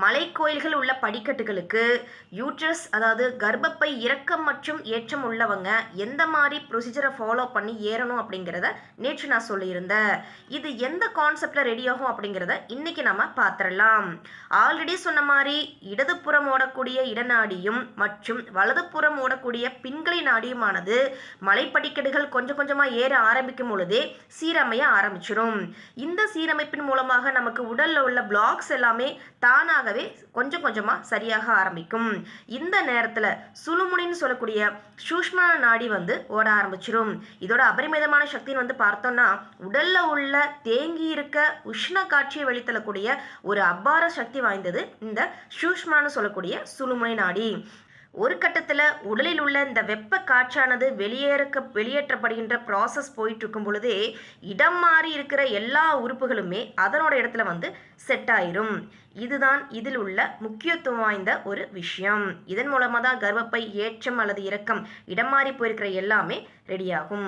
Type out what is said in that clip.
மலைக்கோயில்கள் உள்ள படிக்கட்டுகளுக்கு யூட்ரஸ் அதாவது கர்ப்பப்பை இறக்கம் மற்றும் ஏற்றம் உள்ளவங்க எந்த மாதிரி ப்ரொசீஜரை ஃபாலோ பண்ணி ஏறணும் அப்படிங்கிறத நேற்று நான் சொல்லியிருந்தேன். இது எந்த கான்செப்டில் ரெடி ஆகும் அப்படிங்கிறத இன்னைக்கு நம்ம பார்த்துடலாம். ஆல்ரெடி சொன்ன மாதிரி இடதுபுறம் ஓடக்கூடிய இடநாடியும் மற்றும் வலதுபுறம் ஓடக்கூடிய பின்களை நாடியுமானது மலைப்படிக்கட்டுகள் கொஞ்சம் கொஞ்சமாக ஏற ஆரம்பிக்கும் பொழுதே சீரமைய ஆரம்பிச்சிடும் இந்த சீரமைப்பின் மூலமாக நமக்கு உடலில் உள்ள பிளாக்ஸ் எல்லாமே தானாக தானாகவே கொஞ்சம் கொஞ்சமாக சரியாக ஆரம்பிக்கும். இந்த நேரத்தில் சுழுமுனின்னு சொல்லக்கூடிய சூஷ்ம நாடி வந்து ஓட ஆரம்பிச்சிடும் இதோட அபரிமிதமான சக்தின்னு வந்து பார்த்தோம்னா உடல்ல உள்ள தேங்கி இருக்க உஷ்ண காட்சியை வெளித்தள்ளக்கூடிய ஒரு அபார சக்தி வாய்ந்தது இந்த சூஷ்மான்னு சொல்லக்கூடிய சுழுமுனை நாடி. ஒரு கட்டத்தில் உடலில் உள்ள இந்த வெப்ப காற்றானது வெளியேறக்க வெளியேற்றப்படுகின்ற ப்ராசஸ் போயிட்டு இருக்கும் பொழுதே இடம் மாறி இருக்கிற எல்லா உறுப்புகளுமே அதனோட இடத்துல வந்து செட் ஆயிரும். இதுதான் இதில் உள்ள முக்கியத்துவம் வாய்ந்த ஒரு விஷயம். இதன் மூலமாக தான் கர்ப்பப்பை ஏற்றம் அல்லது இறக்கம் இடம் மாறி போயிருக்கிற எல்லாமே ரெடியாகும்